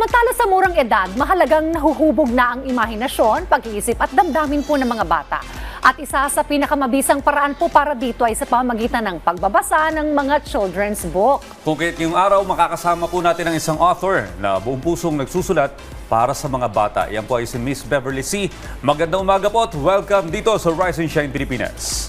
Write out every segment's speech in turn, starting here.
Samantala sa murang edad, mahalagang nahuhubog na ang imahinasyon, pag-iisip at damdamin po ng mga bata. At isa sa pinakamabisang paraan po para dito ay sa pamagitan ng pagbabasa ng mga children's book. Kung kaya't ngayong araw, makakasama po natin ang isang author na buong pusong nagsusulat para sa mga bata. Yan po ay si Miss Beverly C. Magandang umaga po at welcome dito sa Rise and Shine Pilipinas.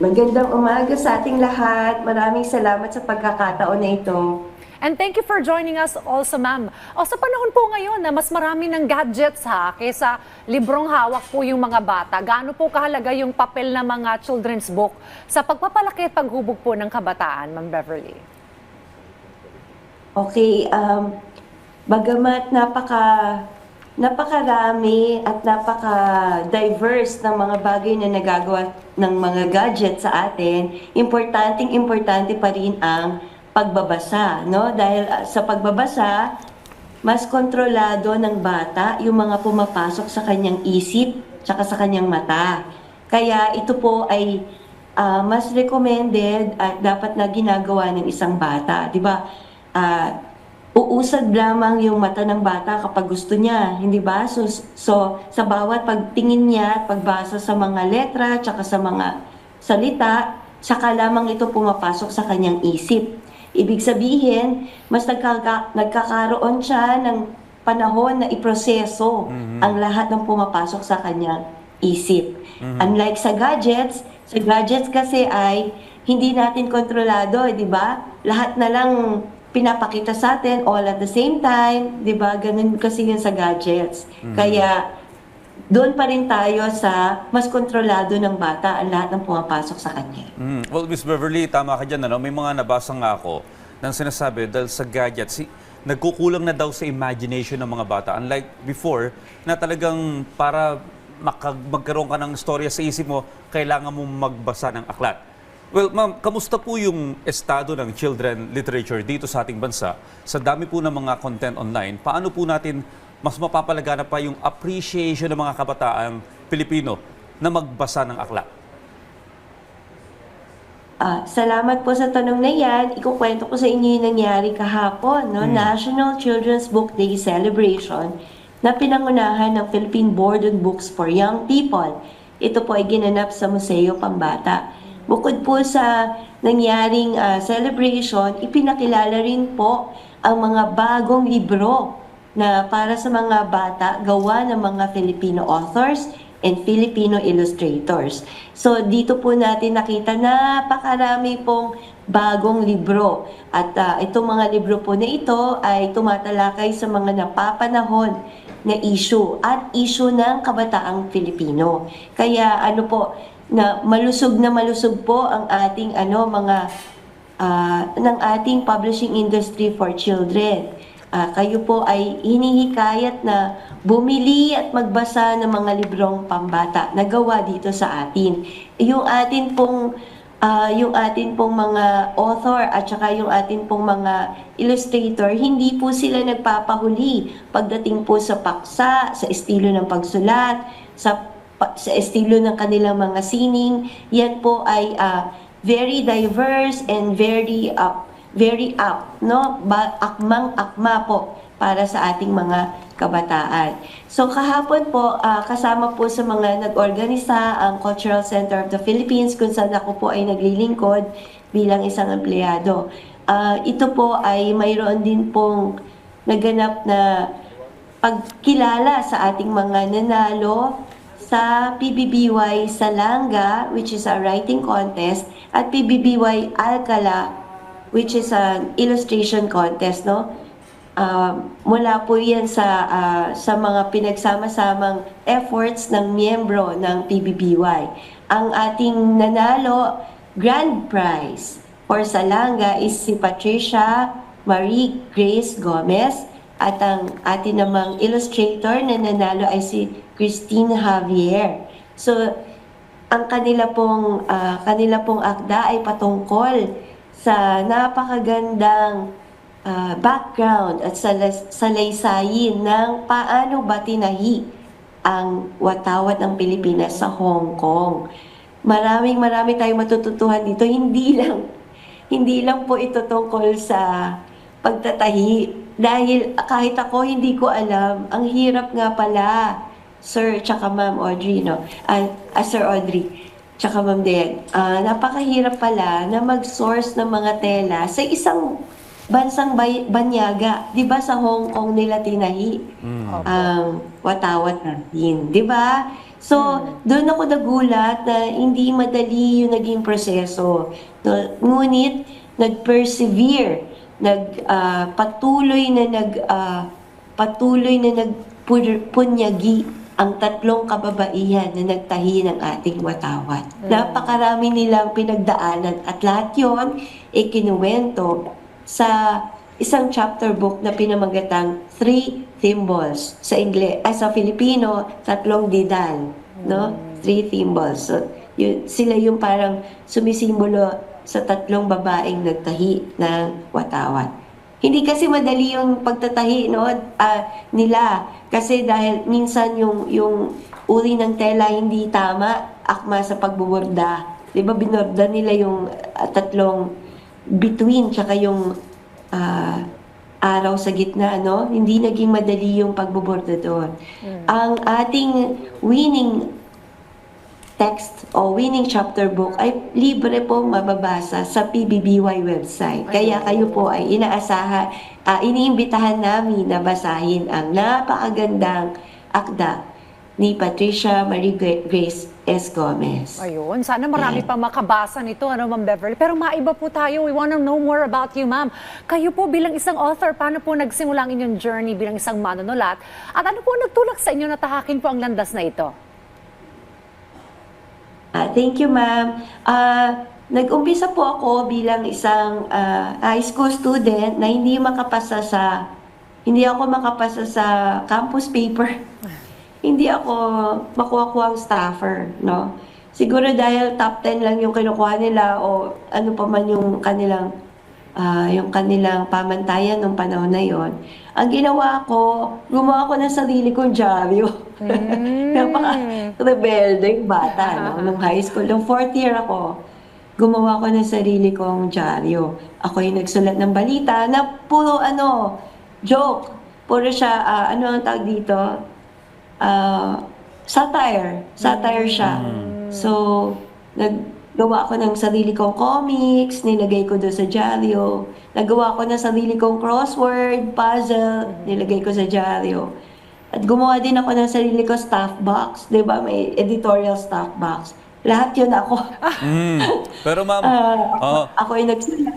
Magandang umaga sa ating lahat. Maraming salamat sa pagkakataon na ito. And thank you for joining us also, ma'am. O sa panahon po ngayon na mas marami ng gadgets ha, kaysa librong hawak po yung mga bata, gaano po kahalaga yung papel ng mga children's book sa pagpapalaki at paghubog po ng kabataan, ma'am Beverly? Okay, um, bagamat napaka napakarami at napaka-diverse ng mga bagay na nagagawa ng mga gadget sa atin, importanteng importante pa rin ang pagbabasa, no? Dahil uh, sa pagbabasa, mas kontrolado ng bata yung mga pumapasok sa kanyang isip tsaka sa kanyang mata. Kaya ito po ay ah, mas recommended at dapat na ginagawa ng isang bata. Di ba? Ah, uusad lamang yung mata ng bata kapag gusto niya, hindi ba? So, so sa bawat pagtingin niya at pagbasa sa mga letra tsaka sa mga salita, saka lamang ito pumapasok sa kanyang isip. Ibig sabihin, mas nagkaka- nagkakaroon siya ng panahon na iproseso ang lahat ng pumapasok sa kanyang isip. Unlike sa gadgets, sa gadgets kasi ay hindi natin kontrolado, eh, di ba? Lahat na lang pinapakita sa atin all at the same time, di ba? Ganun kasi yun sa gadgets. Kaya doon pa rin tayo sa mas kontrolado ng bata ang lahat ng pumapasok sa kanya. Mm. Well, Miss Beverly, tama ka dyan. Ano? May mga nabasa nga ako nang sinasabi dahil sa gadgets, si, nagkukulang na daw sa imagination ng mga bata. Unlike before, na talagang para makag, magkaroon ka ng storya sa isip mo, kailangan mo magbasa ng aklat. Well, ma'am, kamusta po yung estado ng children literature dito sa ating bansa? Sa dami po ng mga content online, paano po natin mas mapapalagana pa yung appreciation ng mga kabataang Pilipino na magbasa ng aklat? Ah, salamat po sa tanong na yan. Ikukwento ko sa inyo yung nangyari kahapon, no? National Children's Book Day Celebration na pinangunahan ng Philippine Board on Books for Young People. Ito po ay ginanap sa Museo Pambata. Bukod po sa nangyaring ah, celebration, ipinakilala rin po ang mga bagong libro na para sa mga bata gawa ng mga Filipino authors and Filipino illustrators. So dito po natin nakita napakarami pong bagong libro. At ah, itong mga libro po na ito ay tumatalakay sa mga napapanahon na issue at issue ng kabataang Filipino. Kaya ano po, na malusog na malusog po ang ating ano mga ah, ng ating publishing industry for children. Ah, kayo po ay hinihikayat na bumili at magbasa ng mga librong pambata na gawa dito sa atin. Yung atin pong ah, yung atin pong mga author at saka yung atin pong mga illustrator, hindi po sila nagpapahuli pagdating po sa paksa, sa estilo ng pagsulat, sa sa estilo ng kanilang mga sining. Yan po ay ah, very diverse and very up very up, no? Ba akmang-akma po para sa ating mga kabataan. So kahapon po, ah, kasama po sa mga nag-organisa ang Cultural Center of the Philippines kung saan ako po ay naglilingkod bilang isang empleyado. Ah, ito po ay mayroon din pong naganap na pagkilala sa ating mga nanalo sa PBBY Salanga, which is a writing contest, at PBBY Alcala, which is an illustration contest, no? Ah, mula po yan sa, ah, sa mga pinagsama-samang efforts ng miyembro ng PBBY. Ang ating nanalo grand prize for Salanga is si Patricia Marie Grace Gomez at ang atin namang illustrator na nanalo ay si Christine Javier. So, ang kanila pong ah, kanila pong akda ay patungkol sa napakagandang ah, background at sala- salaysayin ng paano ba tinahi ang watawat ng Pilipinas sa Hong Kong. Maraming marami tayong matututuhan dito. Hindi lang hindi lang po ito tungkol sa pagtatahi dahil kahit ako hindi ko alam, ang hirap nga pala, Sir, tsaka Ma'am Audrey, no? Ah, ah, Sir Audrey, tsaka Ma'am Deg, ah, napakahirap pala na mag-source ng mga tela sa isang bansang bay- banyaga. Di ba sa Hong Kong nila tinahi ang watawat natin? Di ba? So, doon ako nagulat na hindi madali yung naging proseso. No, ngunit, nag-persevere, nag, patuloy na nag, patuloy na nagpunyagi ang tatlong kababaihan na nagtahi ng ating watawat. Napakarami nilang pinagdaanan at lahat yon ikinuwento sa isang chapter book na pinamagatang Three Thimbles. Sa Ingles, ay sa Filipino, tatlong didal, no? Three Thimbles. So, yun, sila yung parang sumisimbolo sa tatlong babaeng nagtahi ng watawat. Hindi kasi madali yung pagtatahi no ah, nila kasi dahil minsan yung yung uri ng tela hindi tama akma sa pagbuborda. 'Di ba binorda nila yung ah, tatlong between tsaka yung ah, araw sa gitna no hindi naging madali yung pagbuborda doon. Ang ating winning text o winning chapter book ay libre po mababasa sa PBBY website. Kaya kayo po ay inaasahan, ah, iniimbitahan namin na basahin ang napakagandang akda ni Patricia Marie Gra- Grace S. Gomez. Ayun, sana marami pa makabasa nito, ano, Ma'am Beverly. Pero maiba po tayo. We want to know more about you, Ma'am. Kayo po bilang isang author, paano po nagsimula ang inyong journey bilang isang manunulat? At ano po nagtulak sa inyo na tahakin po ang landas na ito? Ah, thank you, ma'am. Ah, nag-umpisa po ako bilang isang ah, high school student na hindi makapasa sa hindi ako makapasa sa campus paper. hindi ako makuha-kuha ang staffer, no? Siguro dahil top 10 lang yung kinukuha nila o ano pa man yung kanilang ah, yung kanilang pamantayan nung panahon na yon. Ang ginawa ko, gumawa ko ng sarili kong dyaryo. Napaka rebelde yung bata, no? Nung high school, nung fourth year ako, gumawa ko ng sarili kong dyaryo. Ako yung nagsulat ng balita na puro ano, joke. Puro siya, ah, ano ang tawag dito? Ah, satire. Satire siya. So, naggawa ko ng sarili kong comics, nilagay ko doon sa dyaryo. Nagawa ko ng sarili kong crossword, puzzle, nilagay ko sa dyaryo. At gumawa din ako ng sarili ko staff box, 'di ba? May editorial staff box. Lahat 'yun ako. Mm. Pero ma'am, Ah, ako, oo. ako yung nagsulat.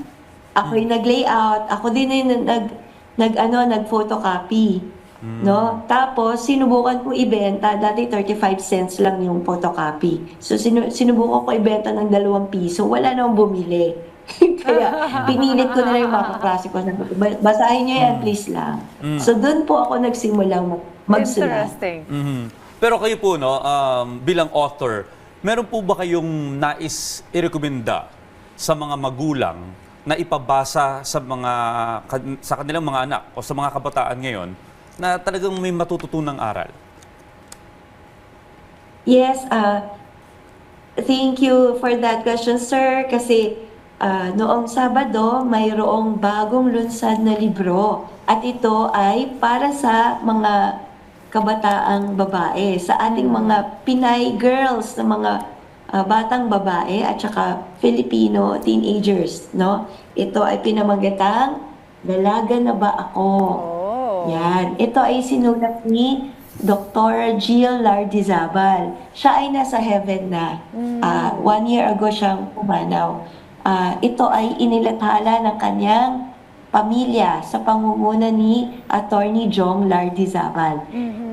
Ako yung nag-layout. Ako din yung nag, nag, ano, nag-photocopy. No? Tapos, sinubukan ko ibenta. Dati 35 cents lang yung photocopy. So, sinu- sinubukan ko ibenta ng dalawang piso. Wala nang bumili. Kaya, pinilit ko na lang yung mga kaklase ko. Sabi ko, "Ba- Basahin niyo yan, please lang. So, doon po ako nagsimulang mag- magsulat. Interesting. Mhm. Pero kayo po, no, um, bilang author, meron po ba kayong nais irekomenda sa mga magulang na ipabasa sa mga sa kanilang mga anak o sa mga kabataan ngayon na talagang may matututunang aral? Yes, uh, thank you for that question, sir. Kasi uh, noong Sabado, mayroong bagong lunsad na libro. At ito ay para sa mga kabataang babae, sa ating mga Pinay girls, na mga uh, batang babae at saka Filipino teenagers, no? Ito ay pinamagatang Dalaga na ba ako? Oh. Yan. Ito ay sinulat ni Dr. Jill Lardizabal. Siya ay nasa heaven na. Ah, one year ago siyang pumanaw. Ah, ito ay inilathala ng kanyang pamilya sa pangunguna ni Attorney Jong Lardizabal.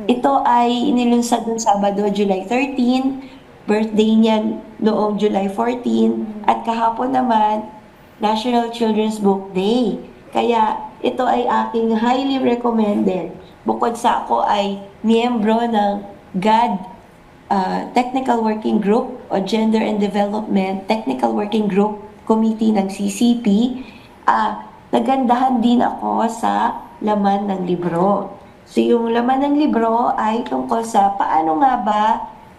Ito ay inilunsad noong Sabado, July 13. Birthday niya noong July 14. At kahapon naman, National Children's Book Day. Kaya ito ay aking highly recommended. Bukod sa ako ay miyembro ng GAD uh, Technical Working Group o Gender and Development Technical Working Group Committee ng CCP, ah, nagandahan din ako sa laman ng libro. So yung laman ng libro ay tungkol sa paano nga ba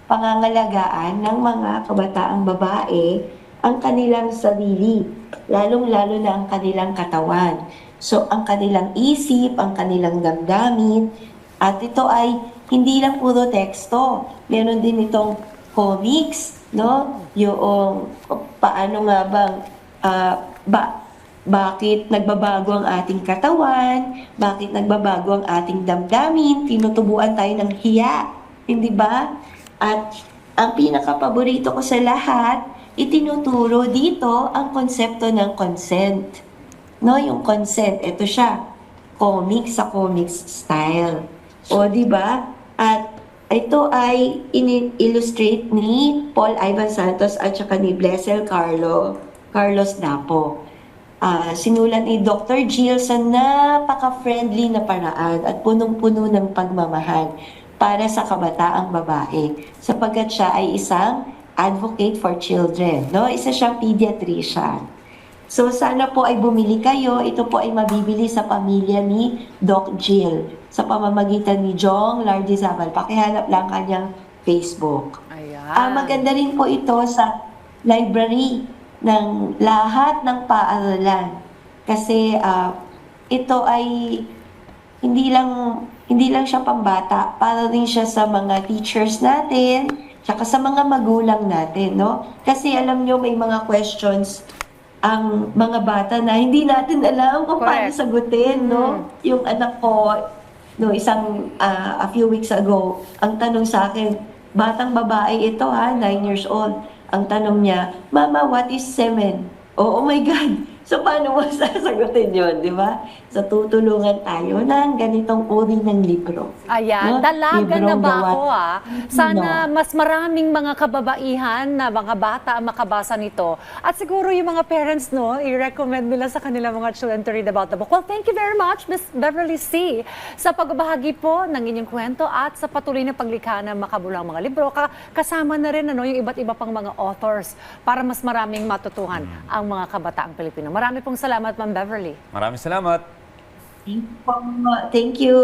pangangalagaan ng mga kabataang babae ang kanilang sarili, lalong-lalo na ang kanilang katawan. So, ang kanilang isip, ang kanilang damdamin, at ito ay hindi lang puro teksto. Meron din itong comics, no? Yung paano nga bang ah, ba, bakit nagbabago ang ating katawan, bakit nagbabago ang ating damdamin, tinutubuan tayo ng hiya, hindi ba? At ang pinakapaborito ko sa lahat, itinuturo dito ang konsepto ng consent. No, yung consent, ito siya. Comics sa comics style. O, di ba? At ito ay in-illustrate ni Paul Ivan Santos at saka ni Blessel Carlo, Carlos Dapo. Ah, sinulat ni Dr. Jill sa napaka-friendly na paraan at punong-puno ng pagmamahal para sa kabataang babae sapagkat siya ay isang advocate for children. No? Isa siyang pediatrician. So sana po ay bumili kayo. Ito po ay mabibili sa pamilya ni Doc Jill sa pamamagitan ni Jong Lardizabal. Pakihanap lang kanyang Facebook. Ayan. Ah, maganda rin po ito sa library ng lahat ng paaralan. Kasi ah, ito ay hindi lang hindi lang siya pambata, para rin siya sa mga teachers natin, tsaka sa mga magulang natin, no? Kasi alam nyo, may mga questions ang mga bata na hindi natin alam kung paano Correct. sagutin, no? Yung anak ko, no, isang ah, a few weeks ago, ang tanong sa akin, batang babae ito ha, 9 years old. Ang tanong niya, Mama, what is semen? Oh, oh my God! So, paano mo sasagutin yun, di ba? So, tutulungan tayo ng ganitong uri ng libro. Ayan, No? dalaga na ba gawa- ako ah? Sana mas maraming mga kababaihan na mga bata ang makabasa nito. At siguro yung mga parents, no, i-recommend nila sa kanilang mga children to read about the book. Well, thank you very much, Miss Beverly C. sa pagbahagi po ng inyong kwento at sa patuloy na paglikha ng makabulang mga libro. Ka- kasama na rin ano, yung iba't iba pang mga authors para mas maraming matutuhan ang mga kabataang Pilipino. Marami pong salamat, Ma'am Beverly. Maraming salamat. Thank you. po. Thank you.